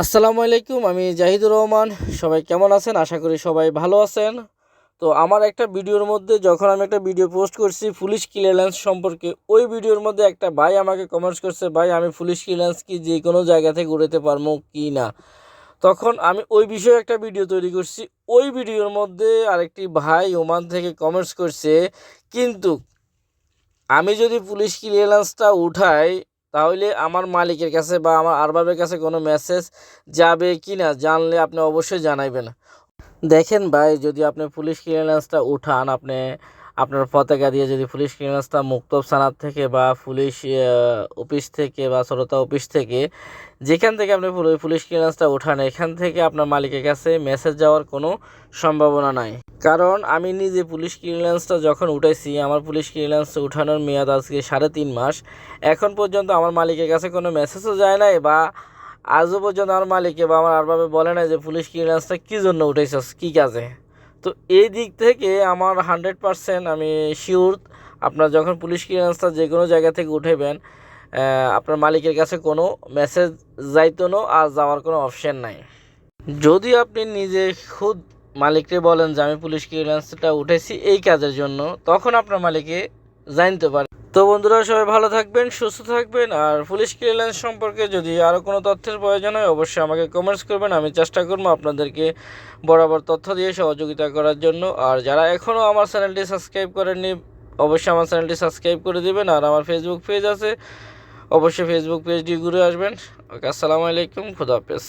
আসসালামু আলাইকুম, আমি জাহিদুর রহমান। সবাই কেমন আছেন? আশা করি সবাই ভালো আছেন। তো আমার একটা ভিডিওর মধ্যে, যখন আমি একটা ভিডিও পোস্ট করছি পুলিশ ক্লিয়ারেন্স সম্পর্কে, ওই ভিডিওর মধ্যে একটা ভাই আমাকে কমেন্টস করছে, ভাই, আমি পুলিশ ক্লিয়ারেন্স কি যে কোনো জায়গা থেকে উড়াতে পারব কি না? তখন আমি ওই বিষয়ে একটা ভিডিও তৈরি করছি। ওই ভিডিওর মধ্যে আরেকটি ভাই ওমান থেকে কমেন্টস করছে, কিন্তু আমি যদি পুলিশ ক্লিয়ারেন্সটা উঠাই তাহলে আমার মালিকের কাছে বা আমার আরবাবের কাছে কোনো মেসেজ যাবে কি না জানলে আপনি অবশ্যই জানাইবেন। দেখেন ভাই, যদি আপনি পুলিশ ক্লিয়ারেন্সটা উঠান, আপনি আপনার পতাকা দিয়ে যদি পুলিশ ক্লিয়ারেন্সটা মুক্তব সানাত থেকে বা পুলিশ অফিস থেকে বা সরতা অফিস থেকে যেখান থেকে আপনি পুলি- পুলিশ ক্লিয়ারেন্সটা উঠান এখান থেকে আপনার মালিকের কাছে মেসেজ যাওয়ার কোনো সম্ভাবনা নাই। কারণ আমি নিজে পুলিশ ক্লিয়ারেন্সটা যখন উঠাইছি, আমার পুলিশ ক্লিয়ারেন্স উঠানোর মেয়াদ আজকে সাড়ে তিন মাস। এখন পর্যন্ত আমার মালিকের কাছে কোনো মেসেজও যায় নাই বা আজও পর্যন্ত আমার মালিকে বা আমার আরভাবে বলে নাই যে পুলিশ ক্লিয়ারেন্সটা কী জন্য উঠেছস কী কাজে? তো এই দিক থেকে আমার হান্ড্রেড পারসেন্ট আমি শিওর আপনার যখন পুলিশ ক্লিয়ারেন্সটা যে কোনো জায়গা থেকে উঠেবেন আপনার মালিকের কাছে কোনো মেসেজ যাইতো না আর যাওয়ার কোনো অপশান নাই। যদি আপনি নিজে খুদ মালিককে বলেন যে আমি পুলিশ ক্লিয়ারেন্সটা উঠেছি এই কাজের জন্য, তখন আপনার মালিকে জানতে পারে তো বন্ধুরা, সবাই ভালো থাকবেন, সুস্থ থাকবেন, আর পুলিশ ক্লিয়ারেন্স সম্পর্কে যদি আরও কোনো তথ্যের প্রয়োজন হয়, অবশ্যই আমাকে কমেন্টস করবেন। আমি চেষ্টা করব আপনাদেরকে বরাবর তথ্য দিয়ে সহযোগিতা করার জন্য। আর যারা এখনও আমার চ্যানেলটি সাবস্ক্রাইব করেননি, অবশ্যই আমার চ্যানেলটি সাবস্ক্রাইব করে দিবেন। আর আমার ফেসবুক পেজ আছে, অবশ্যই ফেসবুক পেজটি ঘুরে আসবেন। ওকে, আসসালামু আলাইকুম খুদাহাফেজ